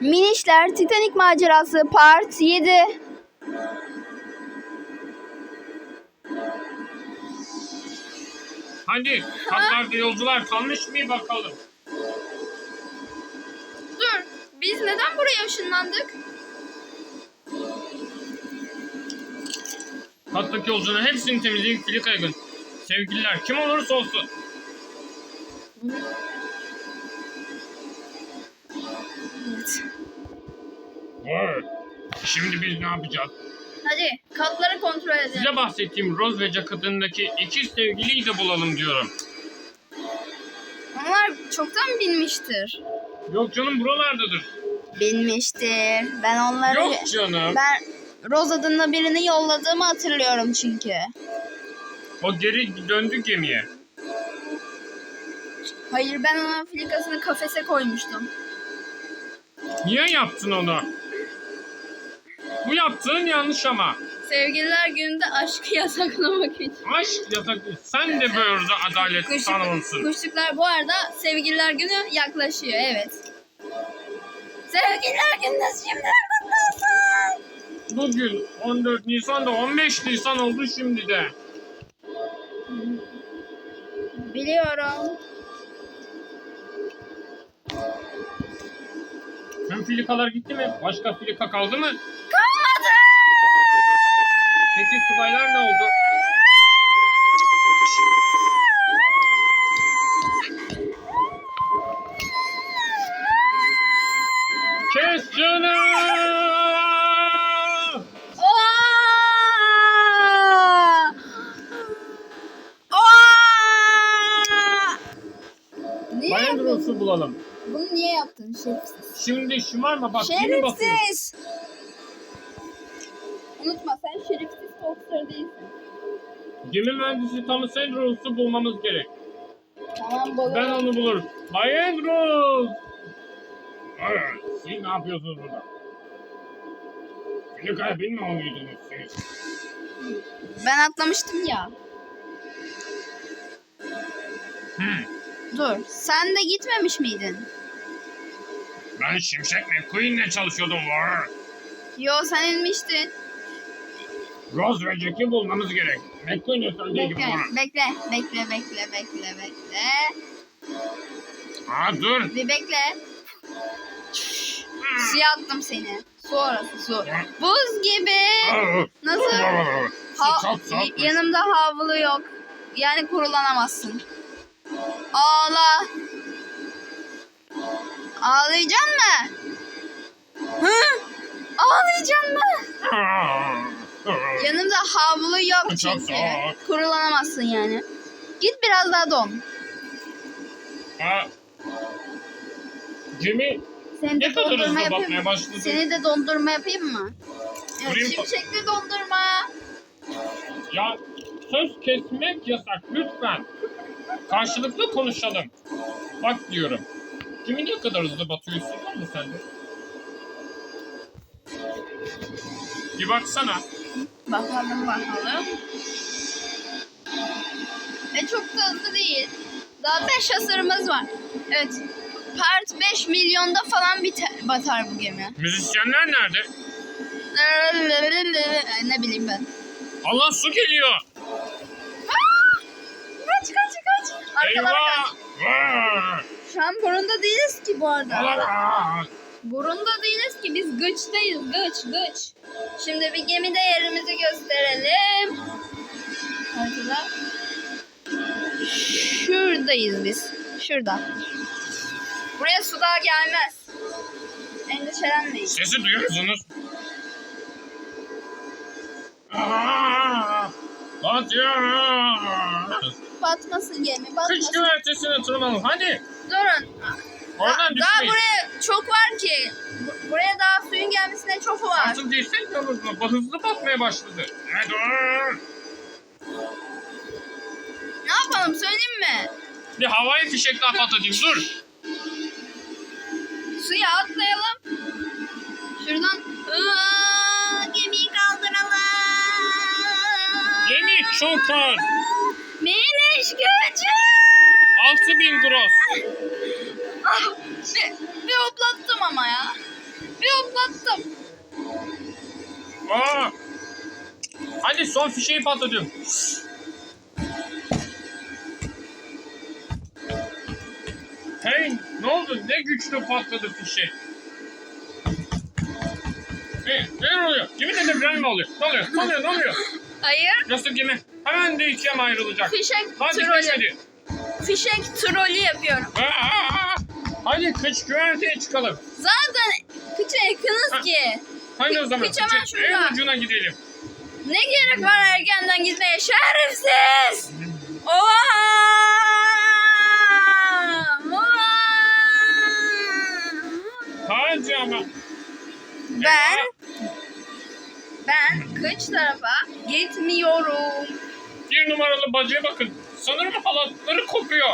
Minişler Titanic macerası part 7. Hadi katlarda yolcular kalmış mı bakalım. Dur, biz neden buraya ışınlandık? Kattaki yolcuların hepsini temizleyip filikaya gün. Sevgililer kim olursa olsun. Vay. Şimdi biz ne yapacağız? Hadi katları kontrol edelim. Size bahsettiğim Rose ve Jack adındaki iki sevgiliyi de bulalım diyorum. Onlar çoktan binmiştir. Yok canım buralardadır. Binmiştir. Ben onları... Yok canım. Ben Rose adında birini yolladığımı hatırlıyorum çünkü. O geri döndü gemiye. Hayır ben onun filikasını kafese koymuştum. Niye yaptın onu? Bu yaptığın yanlış ama. Sevgililer gününde aşkı yasaklamak için. Aşk yasak. Sen de böyle adalet tanımlısın. kuşluklar bu arada sevgililer günü yaklaşıyor evet. Sevgililer günü şimdi kutlu olsun. Bugün 14 Nisan'da 15 Nisan oldu şimdi de. Biliyorum. Tüm filikalar gitti mi? Başka filika kaldı mı? Kalmadı. Peki subaylar ne oldu? Kes! Aa! Niye Bayan yaptın? Rose'u bulalım. Bunu niye yaptın şerefsiz? Şimdi şımarma bak. Şerefsiz. Unutma sen şerefsiz boksör değilsin. Gemi mühendisi Thomas Andrews'u bulmamız gerek. Tamam baba. Ben onu bulurum. Bay Andrews! Evet, siz ne yapıyorsunuz burada? Filikaya binme olmuydunuz siz. Ben atlamıştım ya. Hmm. Dur. Sen de gitmemiş miydin? Ben Şimşek McQueen'le çalışıyordum. Var. Yo sen inmiştin. Rose ve Jack'i bulmamız gerek. McQueen'in söylediği gibi Bekle, bekle, bekle, bekle, bekle, bekle. Aa dur. Bir bekle. Suya attım seni. Su orası su. Buz gibi. Aa, Nasıl? Ha, çok yanımda havlu yok. Yani kurulanamazsın. Ağla. Ağlayacaksın mı? Yanımda havlu yok Çok çünkü. soğuk. Kurulanamazsın yani. Git biraz daha don. Aa. Gemi Seni de ne kadar dondurma hızlı yapayım batmaya mı? başladı. Seni de dondurma yapayım mı? Evet, mı? şimşekli dondurma. Ya söz kesmek yasak lütfen. Karşılıklı konuşalım. Bak diyorum. Kimi ne kadar hızlı batıyorsun var mı sende? Bir baksana. Bakalım bakalım. E çok da hızlı değil. Daha 5 hasarımız var. Evet. Part 5 milyonda falan biter, batar bu gemi. Müzisyenler nerede? Ne bileyim ben. Allah su geliyor. Aa! Kaç kaç kaç. Arkalara kaç. Şu an burunda değiliz ki bu arada. Olamaz. Burunda değiliz ki biz gıçtayız gıç gıç. Şimdi bir gemide yerimizi gösterelim. Haritada. Şuradayız biz. Şurada. Buraya su daha gelmez. Endişelenmeyin. Sesi duyuyor musunuz? Aa! Batıyor. Batmasın gemi Kış batmasın. güvertesine tırmanın hadi. Durun. Oradan Daha, düşmeyin. buraya çok var ki. Bu- Buraya daha suyun gelmesine çok var. Artık değilsek de olur mu? Hızlı batmaya başladı. Evet dur. Ne yapalım söyleyeyim mi? Bir havai fişek daha patlatayım dur. Suya atlayalım. Şuradan Aa, gemiyi kaldıralım. Gemi çok ağır. Miniş gücü. 6000 gross. Ah, bir, bir hoplattım ama ya. Bir hoplattım. Aa. Hadi son fişeyi patlatıyorum. Hey ne oldu? Ne güçlü patladı fişe. Ne, ne oluyor? Kimin dedi Brian mi oluyor? Ne oluyor? Ne oluyor? Ne oluyor? Hayır. Yusuf gemi hemen de ikiye mi ayrılacak? Fişek Hadi trolü. Fişek trolü yapıyorum. Aa, aa, aa. Hadi kış güverteye çıkalım. Zaten kıça yakınız Ha. ki. Hadi o zaman Kıç hemen şurada. en ucuna gidelim. Ne gerek var erkenden gitmeye? Şerefsiz! Oha! Hadi ama. Ben ben kıç tarafa gitmiyorum. Bir numaralı bacıya bakın. Sanırım halatları kopuyor.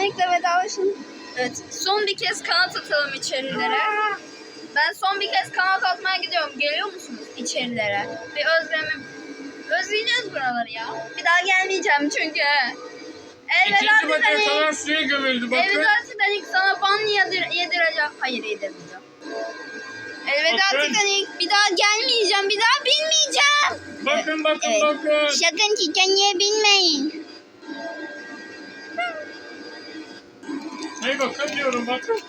Titanic'le vedalaşın. Evet, son bir kez kanat atalım içerilere. Ben son bir kez kanat atmaya gidiyorum. Geliyor musunuz içerilere? Bir özlemim. Özleyeceğiz buraları ya. Bir daha gelmeyeceğim çünkü. Elveda İkinci bacıya Titanic. kadar suya gömüldü bakın. Elveda Titanic sana ban yedir yedireceğim. Hayır yedirmeyeceğim. Elveda Bakın. Titanic. Bir daha gelmeyeceğim. Bir daha bilmeyeceğim. Bakın bakın Evet. bakın. Sakın Titanic'e binmeyin. Hey bakın diyorum bakın.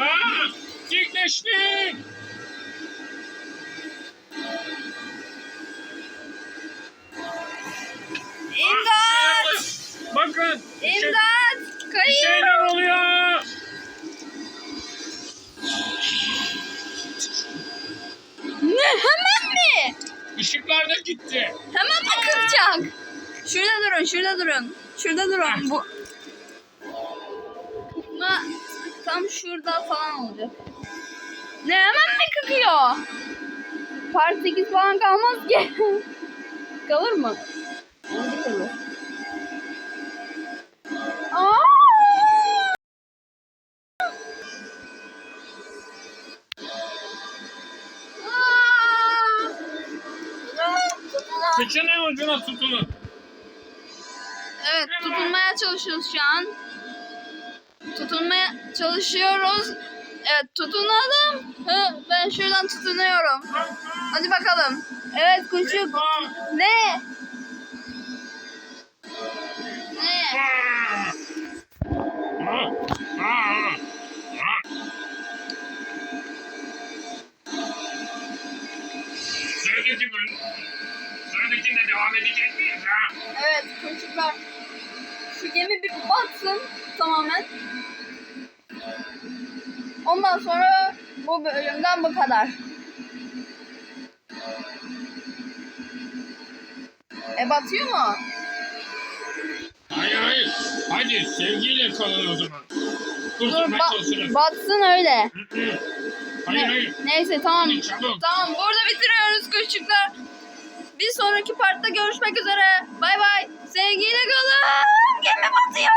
Aa! Dikleştik. İmdat! Bakın. bir şey- İmdat! Bir Kayıyor! şeyler oluyor. Ne? Hemen mi? Işıklar da gitti. Hemen mi kıracak? Şurada durun, şurada durun. Şurada durun. Bu... Kırma tam şurada falan olacak. Ne hemen mi kıkıyor? Part 8 falan kalmaz ki. Kalır mı? Bence kalır. Aa! Kıçın en ucuna tutunun. Evet tutunmaya çalışıyoruz şu an. Tutunmaya çalışıyoruz. Evet tutunalım. Ben şuradan tutunuyorum. Hadi bakalım. Evet! Ne? Ne? Şu gemi bir batsın tamamen. Ondan sonra bu bölümden bu kadar. E batıyor mu? Hayır hayır. Hadi sevgiyle kalın o zaman. Dur Kurtulmaya ba- batsın öyle. Hayır hayır. Neyse tamam. Hadi. Tamam burada bitiriyoruz küçükler. Bir sonraki partta görüşmek üzere. Bay bay. Sevgiyle kalın. Gemi batıyor.